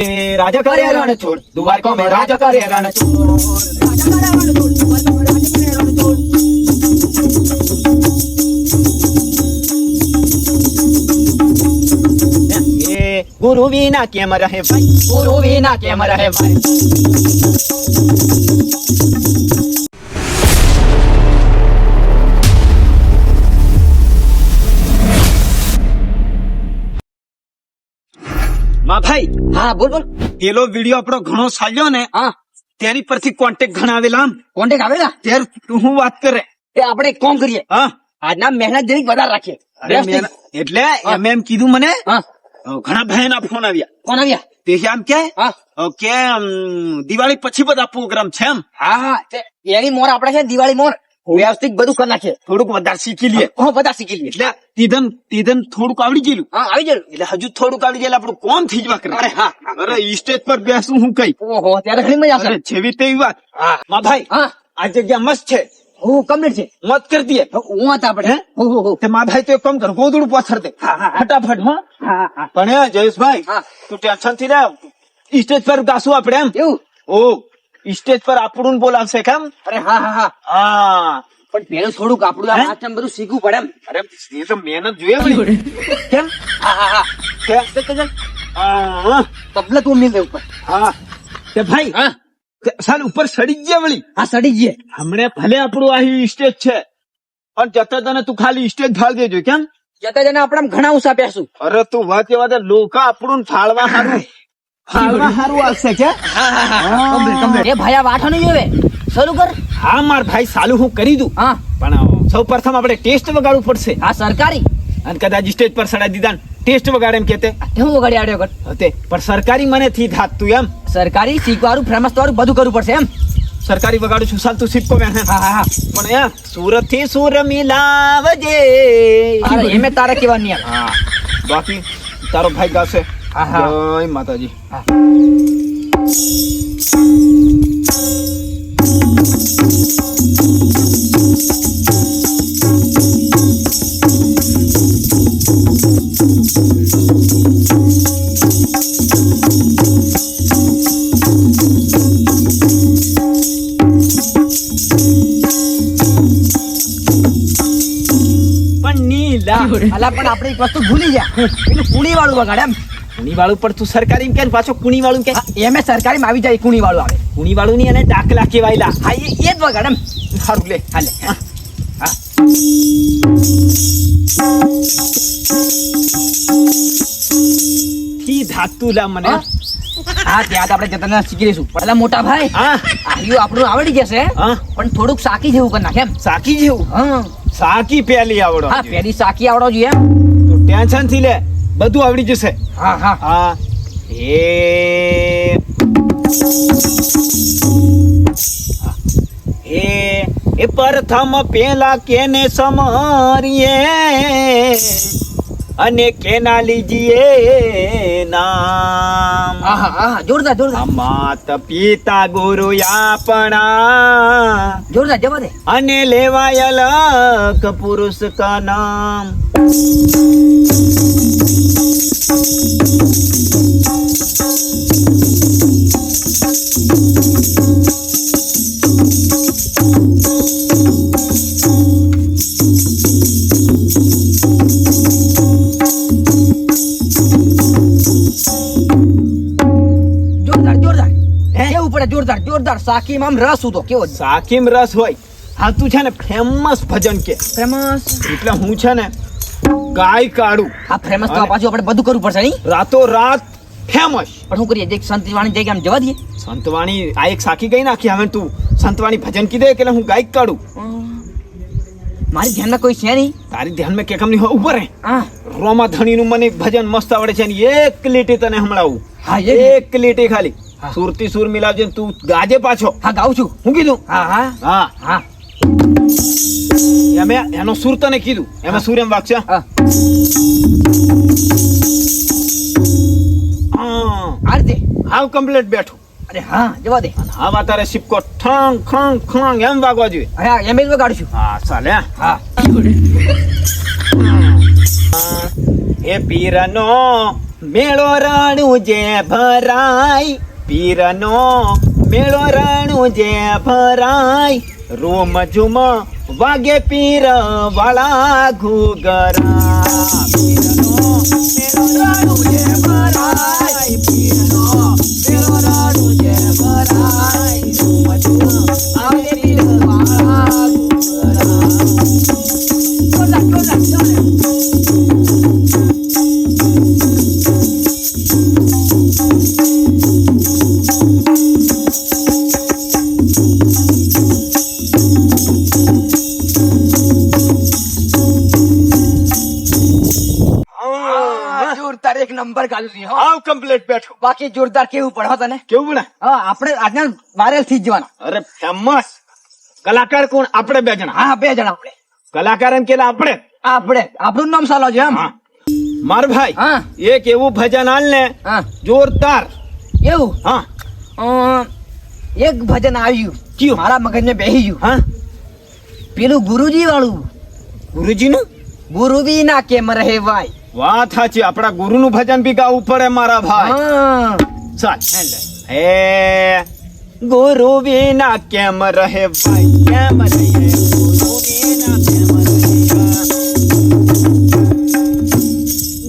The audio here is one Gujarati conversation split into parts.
એ રાજા કરે રણ છોડ દ્વારકા રાજા છોડ એ ગુરુ વિના કેમ રહે ભાઈ? ગુરુ વિના કેમ રહે ભાઈ? માં ભાઈ. હા બોલ બોલ. પેલો વીડિયો આપણો ઘણો ચાલ્યો ને હા. તેની પરથી કોન્ટેક્ટ ઘણા આવેલા કોન્ટેક કોન્ટેક્ટ આવેલા? ત્યારે તું હું વાત કરે? એ આપણે કોમ કરીએ. હા. આજના મહેનત જરીક વધારે રાખીએ. એટલે એમ એમ કીધું મને ઘણા ભાઈના ફોન આવ્યા. કોણ આવ્યા? તે આમ કે કે દિવાળી પછી બધા પ્રોગ્રામ છે એમ. હા હા. એની મોર આપણે છે દિવાળી મોર. વ્યવસ્થિત બધું કરી નાખીએ થોડુંક વધારે શીખી લઈએ. હા બધા શીખી લઈએ. એટલે તીધન તીધન થોડુંક આવડી ગયેલું. હા આવી ગયેલું. એટલે હજુ થોડુંક આવડી ગયેલું આપણું કોમ થઈ જવા કરે. અરે હા. અરે સ્ટેજ પર બેસું હું કઈ? ઓહો ત્યારે ઘણી મજા આવશે. જેવી તેવી વાત. હા. માં ભાઈ હા. આ જગ્યા મસ્ત છે. હું કમ્પ્લીટ છે. મત કરી દઈએ. હું હતા આપણે હે? હો હો હો તે ભાઈ તો એક કામ કર ગોદડું પાછળ દે. ફટાફટ હા. પણ જયેશભાઈ હા. તું ટેન્શનથી ને સ્ટેજ પર ગાશું આપણે એમ. એવું? ઓ. સ્ટેજ પર આપણું બોલાવશે કેમ? અરે હા હા હા. હા. પણ પેલું થોડુંક આપણું? આ વાંચન બધું શીખવું પડે એમ. અરે એ તો મહેનત જોઈએ. કેમ? હા હા હા. કેમ. તબલા તું મિલ દે ઉપર. હા. તે ભાઈ હા. સાલ ઉપર સડી ગયા વળી. હા સડી ગયા. હમણે ભલે આપણું આ સ્ટેજ છે પણ જતા તને તું ખાલી સ્ટેજ ફાળ દેજો કેમ? જતા જને આપણે ઘણા ઉસા પહેરશું અરે તું વાત એવા દે લોકા આપણું ફાળવા હારું. ફાળવા હારું આવશે કે? Complete complete. એ ભાઈ આ વાઠો નહીં જોવે શરૂ કર. હા માર ભાઈ સાલું હું કરી દઉં. હા. પણ સૌ પ્રથમ આપણે ટેસ્ટ વગાડવું પડશે. આ સરકારી. અને કદાચ સ્ટેજ પર સડાઈ દીધા ટેસ્ટ વગાડે એમ કેતે હું વગાડી આડ્યો કર હતે પણ સરકારી મને થી થાતું એમ. સરકારી શીખવાડું ફેમસ તમારું બધું કરવું પડશે એમ. સરકારી વગાડું છું સાલ તું સિક્કો મેં હા. હા હા પણ એ સુરતથી સુર મિલાવજે. અરે એમે તારે કેવા નહીં બાકી તારો ભાઈ ગાશે. હા, હા. જય માતાજી. પણ આપણે એક વસ્તુ ભૂલી ગયા. પેલું કુણી વાળું વગાડે એમ. કુણી વાળું પણ તું સરકારી કે પાછો કુણી વાળું કે હા, એમે સરકારી આવી જાય કુણી વાળું આવે. કુણી વાળું ની અને ડાકલા કેવાયલા હા એ એ જ વગાડ એમ. સારું લે હાલે થી ધાતું લા મને. હા? હા ત્યાં આપણે જતા શીખી લઈશું. પેલા મોટા ભાઈ હા. આયુ આપણું આવડી જશે હા? પણ થોડુંક સાકી જેવું કરી નાખે એમ. સાકી જેવું? હા. સાકી પેલી આવડો હા પેલી સાકી આવડો જોઈએ તું ટેન્શનથી લે. બધું આવડી જશે. હા હા. હા. એ. એ. એ પ્રથમ પેલા કેને સમરીએ? અને કેના લીજીએ નામ હા હા હા જોરદાર જોરદાર માત પિતા ગુરુ આપણા જોરદાર જવા દે અને લેવાય અલગ પુરુષ કા નામ સાકીમાં આમ રસ હતો કેવો સાકીમ રસ હોય. હા તું છે ને ફેમસ ભજન કે. ફેમસ એટલે હું છે ને ગાય કાઢું. આ ફેમસ તો પાછું આપણે બધું કરવું પડશે નહીં? રાતો રાત ફેમસ પણ શું કરીએ જે સંતવાણી જગ્યા આમ જવા દઈએ? સંતવાણી આ એક સાકી ગઈ નાખી હવે તું સંતવાણી ભજન કીધે કે હું ગાયક કાઢું. મારી ધ્યાનમાં કોઈ છે નહીં? તારી ધ્યાનમાં કે કમ નહીં હોય ઉપર હે હા. રોમા ધણીનું મને ભજન મસ્ત આવડે છે ને એક લીટી તને હમણાં હા, એક લીટી ખાલી. હા. સુરતી સુર મિલાવજે તું ગાજે પાછો. હા ગાઉં છું. હું કીધું? હા હા. હા. હા. એમે એનો સુર તને કીધું. એમાં સુર એમ વાગશે? હા. હા. આ રીતે? હાવ કમ્પ્લીટ બેઠું. અરે હા જવા દે. હા હવે તારે સિપકો ઠંગ ખંગ ખંગ એમ વાગવા જોઈએ હા એમ જ વગાડશું હા ચાલે હા. એ પીરનો મેળો રાણું જે ભરાય. પીરનો મેળો રણું જે ભરાય. રૂમ ઝુમ વાગે પીર વાળા ઘુગરા પીરનો મેળો રણું જે ભરાય. જોરદાર એક નંબર ગાલ્યો છે, આવ કમ્પ્લીટ બેઠો. બાકી જોરદાર કેવું પડે તને? કેવું બને હા આપણે આજના વાયરલ થઈ જવાના. અરે ફેમસ. કલાકાર કોણ? આપણે બે જણા. હા બે જણા આપણે. કલાકાર એમ કેલા આપણે? આપણે. આપણું નામ સાલો છે એમ. માર ભાઈ હા. એક એવું ભજન હાલ ને હા. જોરદાર. એવું? હા. એક ભજન આવ્યું. કયું? મારા મગજને બેહી ગયું. હા. પેલું ગુરુજી વાળું ગુરુજીનું? ગુરુ બી ના કેમ રહે ભાઈ? વાત સાચી આપણા ગુરુનું ભજન બી ગાવું પડે મારા ભાઈ. હા. ચાલ હે ગુરુ વિના કેમ રહે ભાઈ? કેમ રહે ગુરુ વિના કેમ રહે?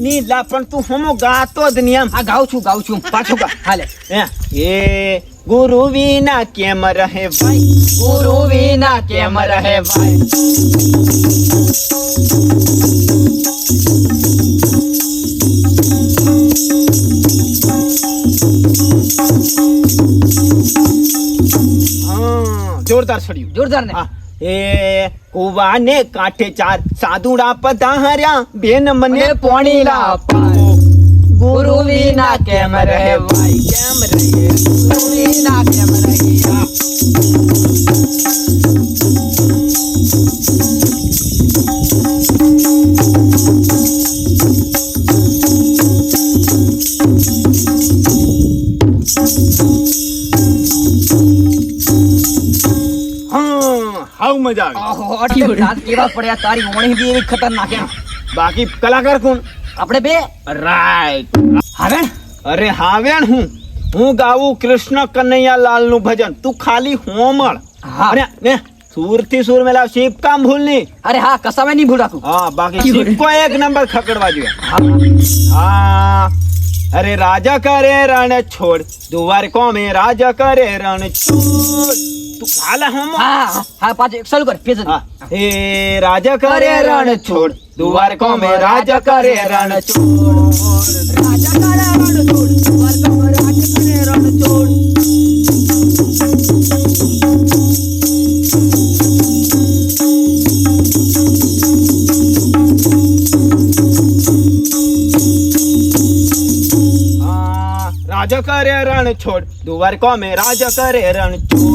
નીલા પણ તું હમો ગાતો જ નિયમ હા આ ગાઉં છું ગાઉં છું. પાછું ગા. હાલે. હે. એ ગુરુ વિના કેમ રહે ભાઈ? ગુરુ વિના કેમ રહે ભાઈ? જોરદાર છડ્યું. જોરદાર ને? એ કુવાને કાંઠે ચાર સાધુડા પધાર્યા. બેન મને પોણી લા. ગુરુ વિના કેમ રહે ભાઈ? કેમ રહે ગુરુ વિના કેમ રહે આવી દાંત કેવા પડ્યા તારી ઓણી બી એવી ખતરનાક બાકી કલાકાર કોણ? આપણે બે. રાઈટ હાવેણ? અરે હાવેણ હું? હું ગાવું કૃષ્ણ કનૈયા લાલનું ભજન. તું ખાલી હોમળ. અરે ને સુરથી સુર મેલા શિપ કામ ભૂલ નહીં અરે હા કસામે નહીં ભૂલ રાખું. હા બાકી શિવકો એક નંબર ખકડવા જોઈએ. હા. હા. અરે રાજા કરે રણ છોડ દુવાર કોમે રાજા કરે રણ છોડ તું ખાલા હમ હા હા પાછો એક ચાલુ કર પેજ હે. એ રાજા કરે રણ છોડ દુવાર કોમે રાજા કરે રણ છોડ રાજા કરે રણ છોડ દુવાર કોમે રાજ કરે રણ છોડ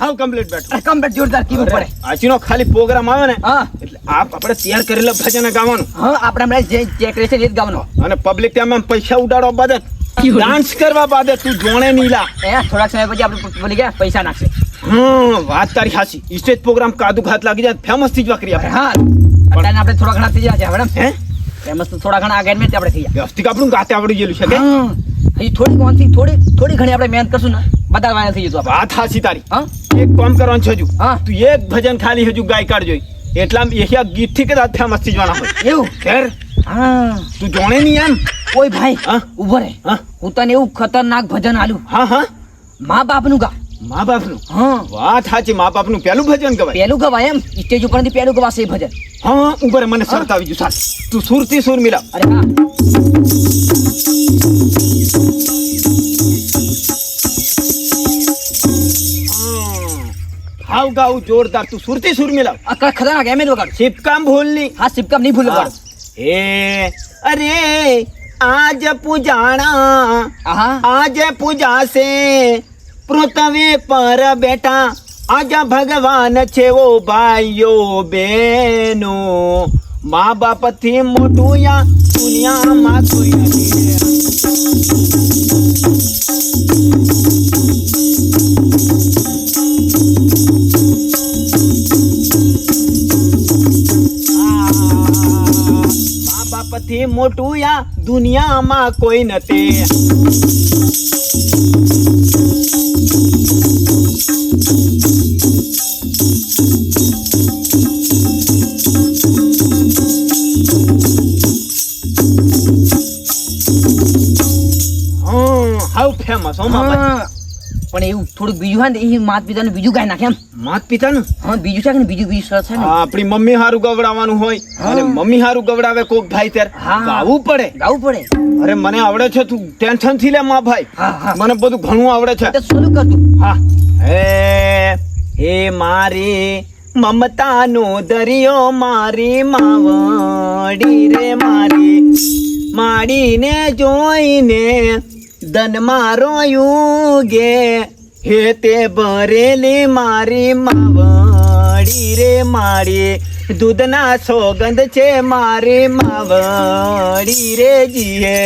હાવ કમ્પ્લીટ બેઠો. કમ્પ્લીટ જોરદાર કેવું પડે. આજનો ખાલી પ્રોગ્રામ આવે ને હા. એટલે આપ આપણે તૈયાર કરેલા ભજન ગાવાનું. હા આપણે હમણાં જે ચેક રહેશે એ જ ગાવાનો. અને પબ્લિક ત્યાં પૈસા ઉડાડવા બાદ ડાન્સ કરવા બાદ તું જોણે નીલા. એ થોડાક સમય પછી આપણે પૈસા નાખશે. હમ વાત તારી હાસી સ્ટેજ પ્રોગ્રામ કાદુ ઘાત લાગી જાય ફેમસ થઈ જવા કરી આપણે હા અત્યારે આપણે થોડા ઘણા થઈ જાય મેડમ હે? ફેમસ તો થોડા ઘણા આગળ મેં આપણે થઈ જાય વ્યવસ્થિત આપણું ગાતે આવડી ગયેલું છે કે? હા હજી થોડી કોણથી થોડી થોડી ઘણી આપણે મહેનત કરશું ને બધા વાયા થઈ જતું વાત હાસી તારી. હા? એક કામ કરવાનું છે હજુ. હા. તું એક ભજન ખાલી હજુ ગાય કાઢ જોઈ. એટલા એહિયા ગીતથી કદાચ ફેમસ થઈ જવાના હોય. એવું? ખેર. હા. તું જોણે નહીં એમ ઓય ભાઈ હા? ઊભો રે. હા? હું તને એવું ખતરનાક ભજન આલું. હા હા? મા બાપનું ગા. મા બાપનું? હા. વાત સાચી મા બાપનું પહેલું ભજન ગવાય. પેલું ગવાય એમ? સ્ટેજ ઉપરથી પેલું ગવાશે ભજન. હા ઉપર મને શરત આવી ગયું સાલ તું સુરથી સુર મિલા અરે હા. હાવ ગાઉ જોરદાર તું સુરતી સુર મિલાવ. આ ખ- ખતરનાક એમ જ વગાડું. શિવકામ ભૂલની. હા સિપકામ નહીં ભૂલ વગાડું. એ અરે આજ પૂજાણા. આજ પૂજા છે પૃથ્વી પર બેઠા આજા ભગવાન છે ઓ ભાઈઓ બેનો મા બાપથી મોટું યા દુનિયામાં કોઈ બાપથી મોટું યા દુનિયામાં કોઈ નથી પણ એવું થોડુંક બીજું હોય ને એ માત પિતાનું બીજું ગાય નાખે એમ. માત પિતાનું? હા બીજું છે કે બીજું બીજું સરસ છે આપણી મમ્મી હારું ગવડાવવાનું હોય. અને મમ્મી હારું ગવડાવે કોક ભાઈ ત્યારે. ગાવું પડે. ગાવું પડે. અરે મને આવડે છે તું ટેન્શનથી લે માં ભાઈ. મને બધું ઘણું આવડે છે. શું શરૂ કર તું. હા. હે હે મારી મમતાનો દરિયો મારી માવડી રે મારી. માડીને જોઈને દન મારો યુગે, હે તે ભરેલી મારી માવડી રે મારી દૂધના સોગંધ છે મારી માવડી રે જીએ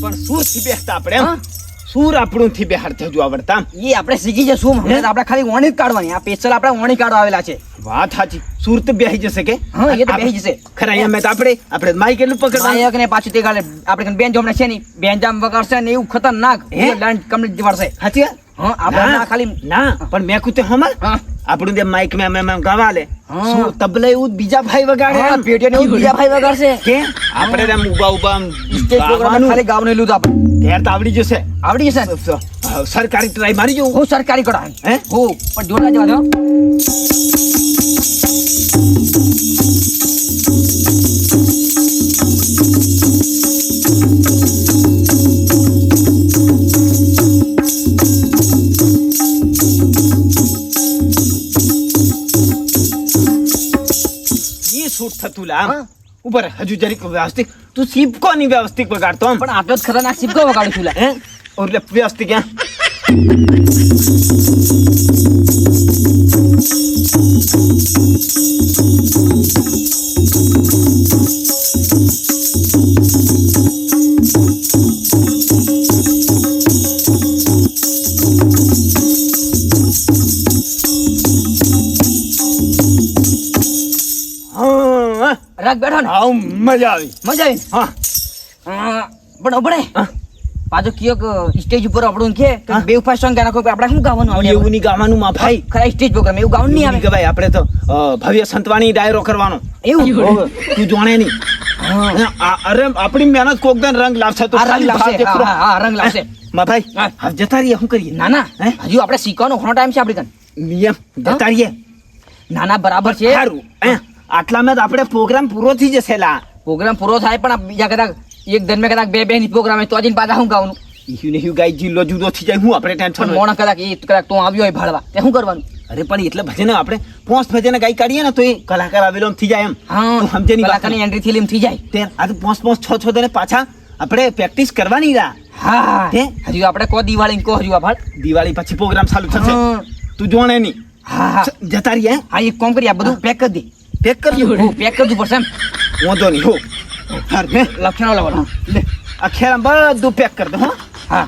પણ શું થી બેસતા આપણે. સુર આપણું થી બેહાર થજો આવડતા. એ આપણે શીખી જશું હમણાં આપણે ખાલી જ કાઢવાની. આ પેચલ આપણે વણી કાઢવા આવેલા છે. વાત સાચી. સુર તો બેહી જશે કે? હા, એ તો બેહી જશે. ખરા અહીંયા મેં તો આપણે આપણે માઈક કેટલું પકડવાનું. નાયક ને પાછું તે ગાલે આપણે બેન જોમણે છે નહીં બેન જામ વગાડશે ને એવું ખતરનાક? એ લાઈન કમ્પ્લીટ વળશે સાચી હા આપણે ના, ખાલી ના પણ મેં કુતે હમર આપણું જે માઈક મેં મેં મેં ગાવા લે. તબલે એવું બીજા ભાઈ વગાડે એમ. બીજા ભાઈ વગાડશે. કે? આપણે એમ ઊભા આમ સ્ટેજ પ્રોગ્રામ. ખાલી ગાવને લીધું આપણે ત્યાર તો આવડી જશે આવડી જશે? સરકારી ટ્રાય મારી જવું હું સરકારી કરાય હે? હું પણ જોડા જવા દો થતું લા હા. ઉપર હજુ જરીક વ્યવસ્થિત તું સીપકો ની વ્યવસ્થિત વગાડતો આમ પણ આટલો જ ખતરનાક સિપકો વગાડું છું લા. હે એટલે વ્યવસ્થિત ક્યાં હા આવ મજા આવી. મજા આવી? હા. હા, પણ આપણે. પાછો કયો કે સ્ટેજ ઉપર આપણું કે બે ફાસ્ટ સોંગ ગાના કોઈ આપણે શું ગાવાનું આવડે એવું નહીં ગાવાનું માં ભાઈ. ખરા સ્ટેજ પ્રોગ્રામ એવું ગાવાનું નહીં આવે? કે ભાઈ આપણે તો ભવ્ય સંતવાણી ડાયરો કરવાનો. એવું? તું જાણે નહીં. અરે આપણી મહેનત કોક દન રંગ લાવશે તો આ રંગ લાવશે હા, રંગ લાવશે. માં ભાઈ હા. હવે જતા રહીએ શું કરીએ? ના ના હજુ આપણે શીખવાનો ઘણો ટાઈમ છે આપણી કન નિયમ જતા રહીએ. ના ના બરાબર છે. સારું? આટલામાં તો આપણે પ્રોગ્રામ પૂરો થઈ જશે લા. પ્રોગ્રામ પૂરો થાય પણ બીજા કદાચ એક દિન મેં કદાચ બે બે ની પ્રોગ્રામ તો હજી પાછા શું ગાવાનું? ઈહ્યું નહીં ગાય જિલ્લો જુદો થઈ જાય હું આપણે ટેન્શન મોણ કદાચ એ કદાચ તો આવ્યો હોય ભાડવા તે શું કરવાનું? અરે પણ એટલે ભજન આપણે પોંચ ભજન ગાઈ કાઢીએ ને તો એ કલાકાર આવેલો થઈ જાય એમ. હા સમજે કલાકારની એન્ટ્રી થી થઈ જાય. તે આ તો પોસ્ટ પોસ્ટ છ છ દિને પાછા આપણે પ્રેક્ટિસ કરવાની રા હા હે? હજુ આપણે કો દિવાળી કો હજુ આ ભાળ દિવાળી પછી પ્રોગ્રામ ચાલુ થશે. તું જોણે નહીં હા હા. જતા રહીએ હે? હા એક કોમ કરી આ બધું પેક કરી દે. પેક કરજો હું પેક કરજો પડશે એમ. વાંધો નહીં હો. હાર હે. લક્ષણો લેવાનું લે આ ખેરા બધું પેક કર દો હા. હા.